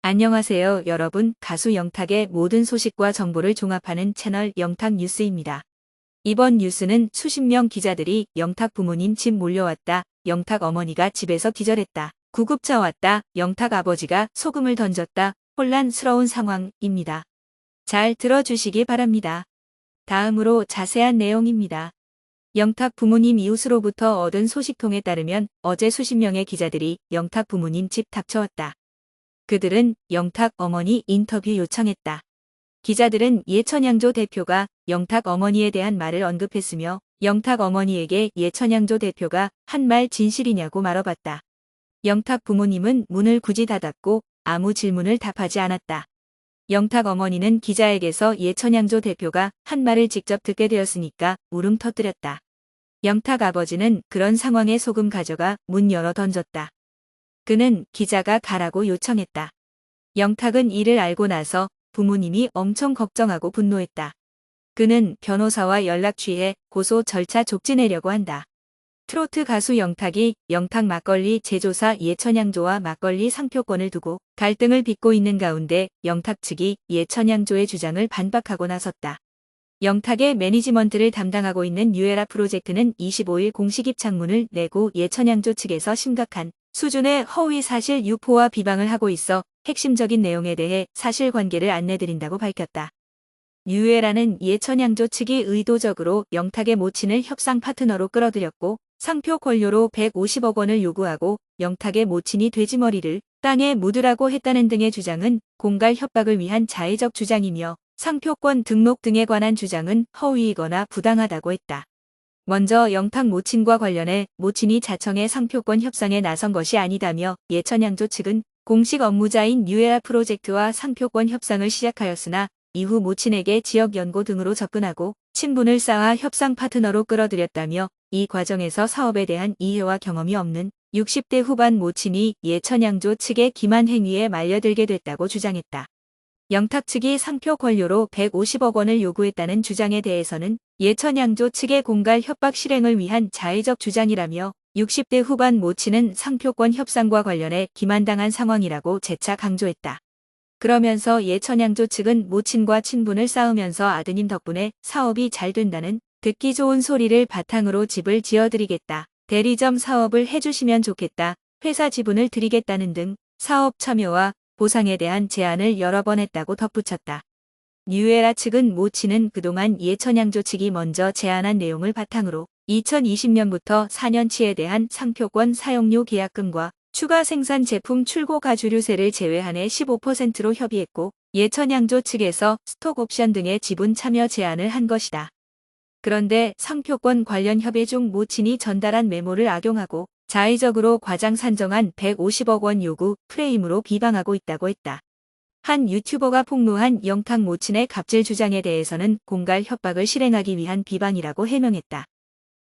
안녕하세요 여러분 가수 영탁의 모든 소식과 정보를 종합하는 채널 영탁 뉴스입니다. 이번 뉴스는 수십 명 기자들이 영탁 부모님 집 몰려왔다. 영탁 어머니가 집에서 기절했다. 구급차 왔다. 영탁 아버지가 소금을 던졌다. 혼란스러운 상황입니다. 잘 들어주시기 바랍니다. 다음으로 자세한 내용입니다. 영탁 부모님 이웃으로부터 얻은 소식통에 따르면 어제 수십 명의 기자들이 영탁 부모님 집 닥쳐왔다. 그들은 영탁 어머니 인터뷰 요청했다. 기자들은 예천양조 대표가 영탁 어머니에 대한 말을 언급했으며 영탁 어머니에게 예천양조 대표가 한 말 진실이냐고 말어봤다. 영탁 부모님은 문을 굳이 닫았고 아무 질문을 답하지 않았다. 영탁 어머니는 기자에게서 예천양조 대표가 한 말을 직접 듣게 되었으니까 울음 터뜨렸다. 영탁 아버지는 그런 상황에 소금 가져가 문 열어 던졌다. 그는 기자가 가라고 요청했다. 영탁은 이를 알고 나서 부모님이 엄청 걱정하고 분노했다. 그는 변호사와 연락 취해 고소 절차 족지내려고 한다. 트로트 가수 영탁이 영탁 막걸리 제조사 예천양조와 막걸리 상표권을 두고 갈등을 빚고 있는 가운데 영탁 측이 예천양조의 주장을 반박하고 나섰다. 영탁의 매니지먼트를 담당하고 있는 뉴에라 프로젝트는 25일 공식 입장문을 내고 예천양조 측에서 심각한 수준의 허위 사실 유포와 비방을 하고 있어 핵심적인 내용에 대해 사실관계를 안내드린다고 밝혔다. 뉴에라는 예천양조 측이 의도적으로 영탁의 모친을 협상 파트너로 끌어들였고 상표 권료로 150억 원을 요구하고 영탁의 모친이 돼지머리를 땅에 묻으라고 했다는 등의 주장은 공갈 협박을 위한 자의적 주장이며 상표권 등록 등에 관한 주장은 허위이거나 부당하다고 했다. 먼저 영탁 모친과 관련해 모친이 자청의 상표권 협상에 나선 것이 아니다며 예천양조 측은 공식 업무자인 뉴에라 프로젝트와 상표권 협상을 시작하였으나 이후 모친에게 지역 연고 등으로 접근하고 친분을 쌓아 협상 파트너로 끌어들였다며 이 과정에서 사업에 대한 이해와 경험이 없는 60대 후반 모친이 예천양조 측의 기만 행위에 말려들게 됐다고 주장했다. 영탁 측이 상표 권료로 150억 원을 요구했다는 주장에 대해서는 예천양조 측의 공갈 협박 실행을 위한 자의적 주장이라며 60대 후반 모친은 상표권 협상과 관련해 기만당한 상황이라고 재차 강조했다. 그러면서 예천양조 측은 모친과 친분을 쌓으면서 아드님 덕분에 사업이 잘 된다는 듣기 좋은 소리를 바탕으로 집을 지어드리겠다. 대리점 사업을 해주시면 좋겠다. 회사 지분을 드리겠다는 등 사업 참여와 보상에 대한 제안을 여러 번 했다고 덧붙였다. 뉴에라 측은 모치는 그동안 예천양조 측이 먼저 제안한 내용을 바탕으로 2020년부터 4년치에 대한 상표권 사용료 계약금과 추가 생산 제품 출고 가주류세를 제외한해 15%로 협의했고 예천양조 측에서 스톡 옵션 등의 지분 참여 제안을 한 것이다. 그런데 상표권 관련 협의 중 모친이 전달한 메모를 악용하고 자의적으로 과장 산정한 150억 원 요구 프레임으로 비방하고 있다고 했다. 한 유튜버가 폭로한 영탁 모친의 갑질 주장에 대해서는 공갈 협박을 실행하기 위한 비방이라고 해명했다.